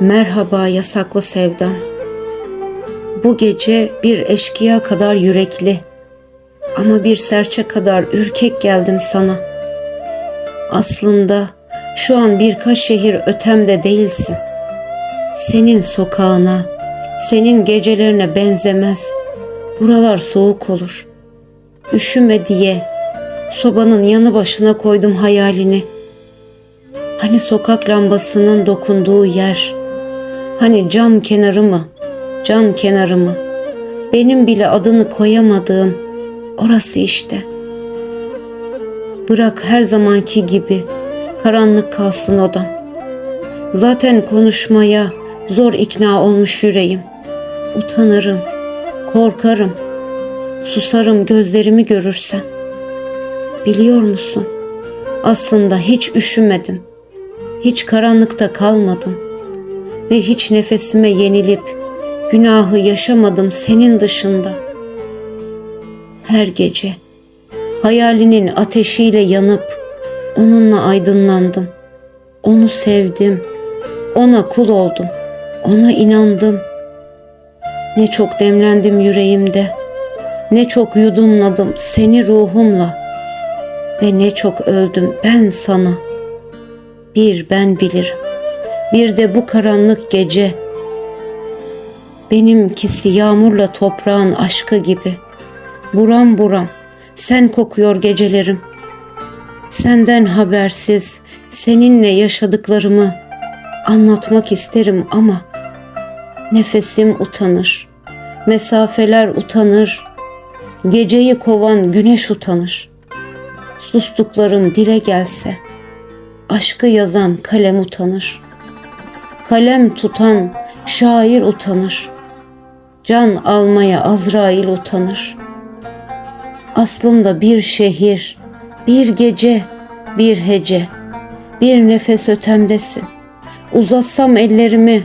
Merhaba yasaklı sevdam. Bu gece bir eşkıya kadar yürekli ama bir serçe kadar ürkek geldim sana. Aslında şu an birkaç şehir ötemde değilsin. Senin sokağına, senin gecelerine benzemez. Buralar soğuk olur. Üşüme diye sobanın yanı başına koydum hayalini. Hani sokak lambasının dokunduğu yer, hani cam kenarı mı, can kenarı mı, benim bile adını koyamadığım orası işte. Bırak her zamanki gibi karanlık kalsın odam. Zaten konuşmaya zor ikna olmuş yüreğim. Utanırım, korkarım, susarım gözlerimi görürsen. Biliyor musun? Aslında hiç üşümedim. Hiç karanlıkta kalmadım ve hiç nefesime yenilip günahı yaşamadım senin dışında. Her gece hayalinin ateşiyle yanıp onunla aydınlandım. Onu sevdim. Ona kul oldum. Ona inandım. Ne çok demlendim yüreğimde. Ne çok yudumladım seni ruhumla. Ve ne çok öldüm ben sana. Bir ben bilirim. Bir de bu karanlık gece. Benimkisi yağmurla toprağın aşkı gibi. Buram buram sen kokuyor gecelerim. Senden habersiz seninle yaşadıklarımı anlatmak isterim ama nefesim utanır. Mesafeler utanır. Geceyi kovan güneş utanır. Sustuklarım dile gelse aşkı yazan kalem utanır. Kalem tutan şair utanır. Can almaya Azrail utanır. Aslında bir şehir, bir gece, bir hece, bir nefes ötemdesin. Uzatsam ellerimi,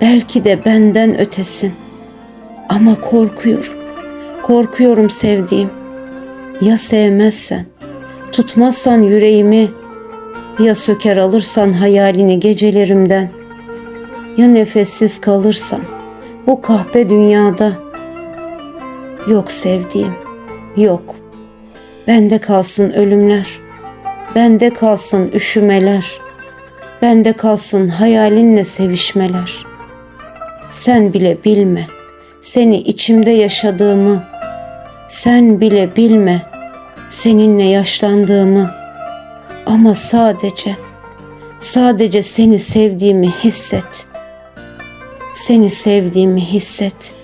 belki de benden ötesin. Ama korkuyorum, korkuyorum sevdiğim. Ya sevmezsen, tutmazsan yüreğimi, ya söker alırsan hayalini gecelerimden, ya nefessiz kalırsam bu kahpe dünyada. Yok sevdiğim, yok. Bende kalsın ölümler, bende kalsın üşümeler, bende kalsın hayalinle sevişmeler. Sen bile bilme, seni içimde yaşadığımı, sen bile bilme, seninle yaşlandığımı. Ama sadece, sadece seni sevdiğimi hisset. Seni sevdiğimi hisset.''